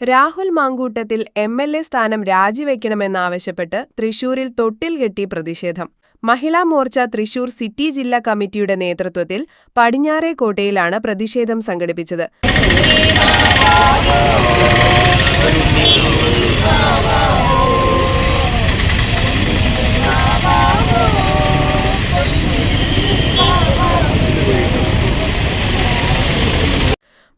Rahul Mamkootathil M L A സ്ഥാനം രാജിവെക്കണമെന്നാവശ്യപ്പെട്ട് തൃശൂരിൽ തൊട്ടിൽ കെട്ടി പ്രതിഷേധം. മഹിളാ മോർച്ച തൃശൂർ സിറ്റി ജില്ലാ കമ്മിറ്റിയുടെ നേതൃത്വത്തിൽ പടിഞ്ഞാറേക്കോട്ടയിലാണ് പ്രതിഷേധം സംഘടിപ്പിച്ചത്.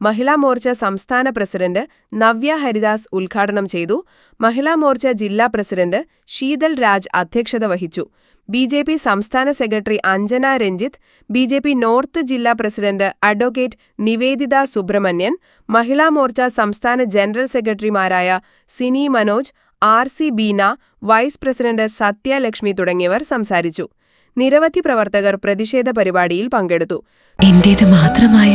മഹിളാ മോർച്ച സംസ്ഥാന പ്രസിഡന്റ് നവ്യ ഹരിദാസ് ഉദ്ഘാടനം ചെയ്തു. മഹിളാ മോർച്ച ജില്ലാ പ്രസിഡന്റ് ശീതൽ രാജ് അധ്യക്ഷത വഹിച്ചു. ബി ജെ പി സംസ്ഥാന secretary Anjana Ranjith B J P north ജില്ലാ പ്രസിഡന്റ് അഡ്വക്കേറ്റ് നിവേദിത സുബ്രഹ്മണ്യൻ മഹിളാ മോർച്ച സംസ്ഥാന ജനറൽ സെക്രട്ടറിമാരായ Sini Manoj R C Beena vice president Sathyalakshmi തുടങ്ങിയവർ സംസാരിച്ചു. നിരവധി പ്രവർത്തകർ പ്രതിഷേധ പരിപാടിയിൽ പങ്കെടുത്തു. എന്റേത് മാത്രമായ